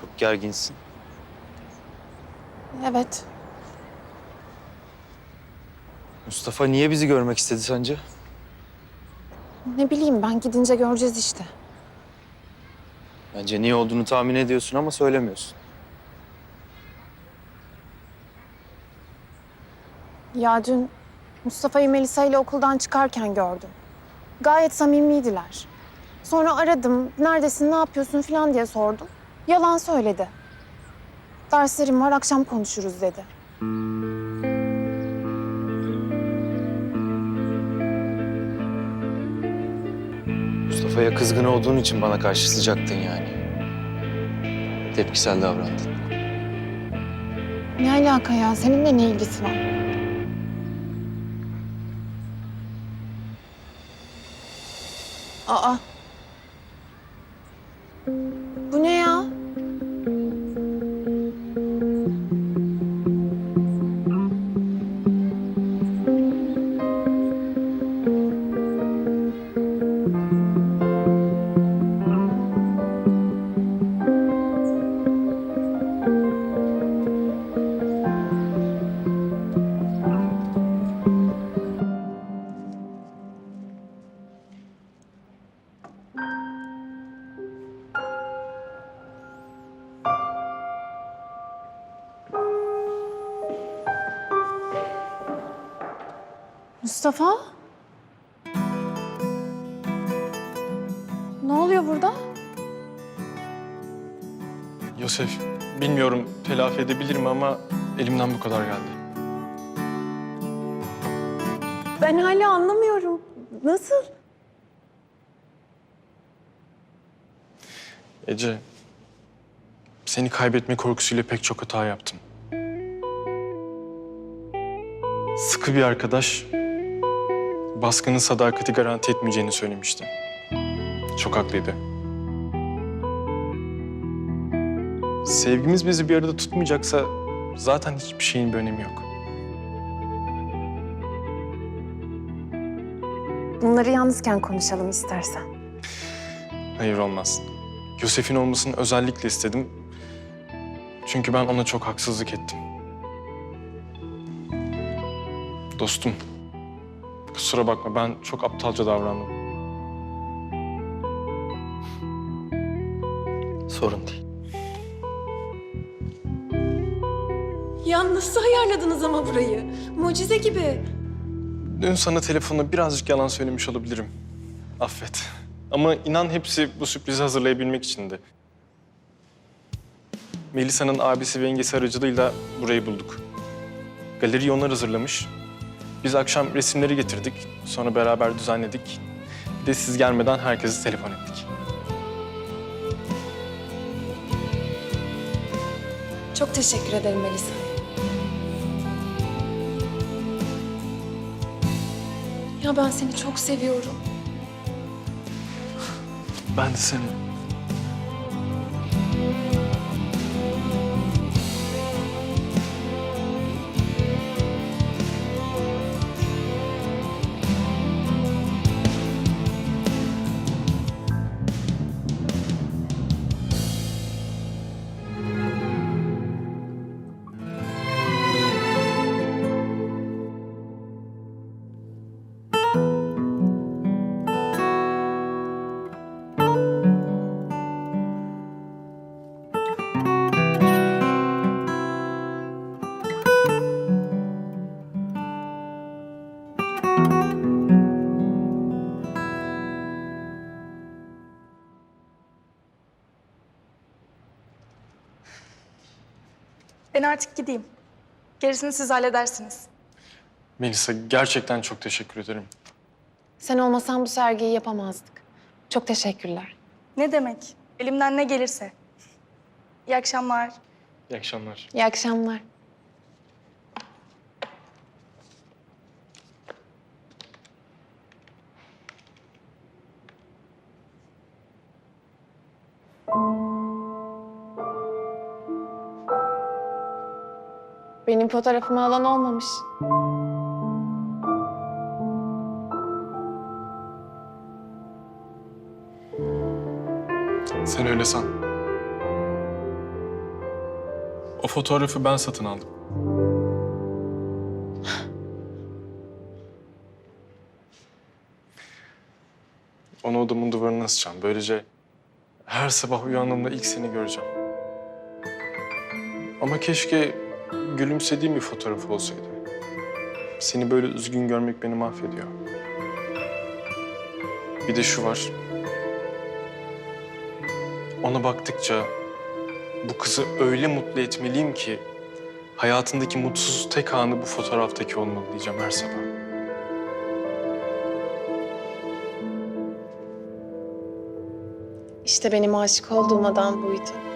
Çok gerginsin. Evet. Mustafa niye bizi görmek istedi sence? Ne bileyim ben gidince göreceğiz işte. Bence niye olduğunu tahmin ediyorsun ama söylemiyorsun. Ya dün Mustafa'yı Melisa ile okuldan çıkarken gördüm. Gayet samimiydiler. Sonra aradım, neredesin, ne yapıyorsun falan diye sordum. Yalan söyledi. Derslerim var, akşam konuşuruz dedi. Mustafa'ya kızgın olduğun için bana karşı sıcaktın yani. Tepkisel davrandın. Ne alaka ya? Seninle ne ilgisi var? Aa. Mustafa? Ne oluyor burada? Yosef, bilmiyorum telafi edebilirim ama elimden bu kadar geldi. Ben hala anlamıyorum. Nasıl? Ece, seni kaybetme korkusuyla pek çok hata yaptım. Sıkı bir arkadaş, baskının sadakati garanti etmeyeceğini söylemişti. Çok haklıydı. Sevgimiz bizi bir arada tutmayacaksa zaten hiçbir şeyin bir önemi yok. Bunları yalnızken konuşalım istersen. Hayır olmaz. Yosef'in olmasını özellikle istedim. Çünkü ben ona çok haksızlık ettim. Dostum, kusura bakma ben çok aptalca davrandım. Sorun değil. Ya nasıl ayarladınız ama burayı? Mucize gibi. Dün sana telefonda birazcık yalan söylemiş olabilirim. Affet. Ama inan hepsi bu sürprizi hazırlayabilmek içindi. Melisa'nın abisi ve yengesi aracılığıyla burayı bulduk. Galeriyi onlar hazırlamış. Biz akşam resimleri getirdik. Sonra beraber düzenledik. Bir de siz gelmeden herkese telefon ettik. Çok teşekkür ederim Melisa. Ya ben seni çok seviyorum. Ben de seni. Ben artık gideyim. Gerisini siz halledersiniz. Melisa gerçekten çok teşekkür ederim. Sen olmasan bu sergiyi yapamazdık. Çok teşekkürler. Ne demek? Elimden ne gelirse. İyi akşamlar. İyi akşamlar. İyi akşamlar. Benim fotoğrafımı alan olmamış. Sen öyle san. O fotoğrafı ben satın aldım. Onu odamın duvarına asacağım. Böylece her sabah uyandığımda ilk seni göreceğim. Ama keşke gülümsediğim bir fotoğraf olsaydı. Seni böyle üzgün görmek beni mahvediyor. Bir de şu var. Ona baktıkça bu kızı öyle mutlu etmeliyim ki hayatındaki mutsuz tek anı bu fotoğraftaki olmalı diyeceğim her sabah. İşte benim aşık olduğum adam buydu.